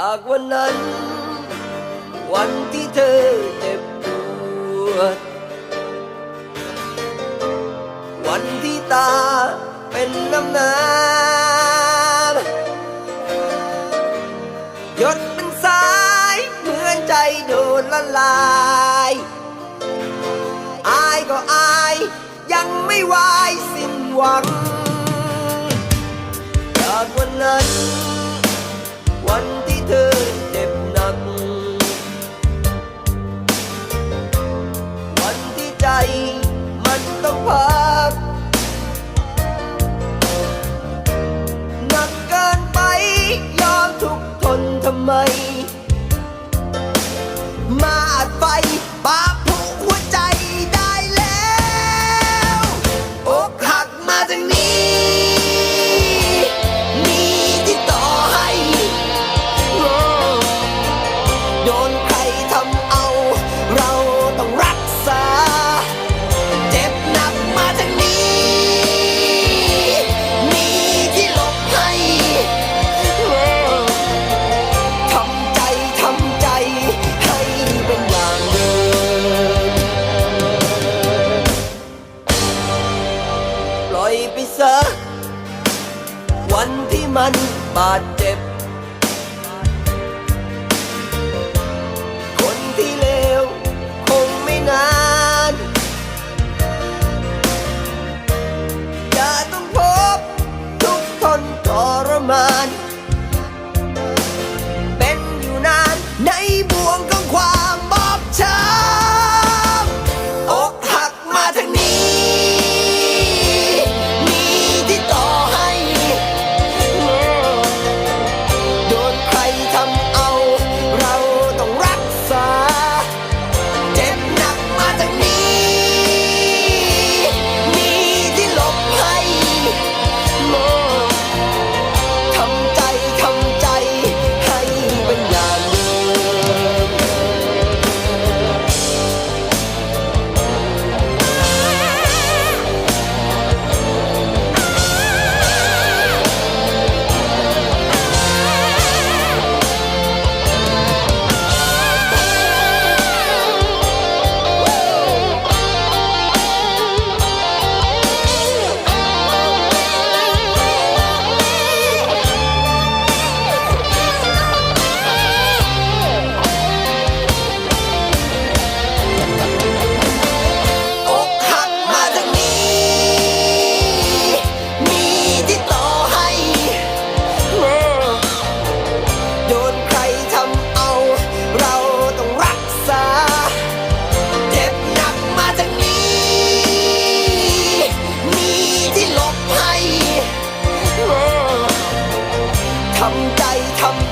จากวันนั้น วันที่เธอเจ็บปวด วันที่ตาเป็นน้ำน้ำหยดเป็นสายเหมือนใจโดนละลายอายก็อาย ยังไม่ไหวสิ้นหวัง My วันที่มันบาดเจ็บ คนที่เลวคงไม่นาน จะต้องพบทุกทนทรมาน ทำใจทำ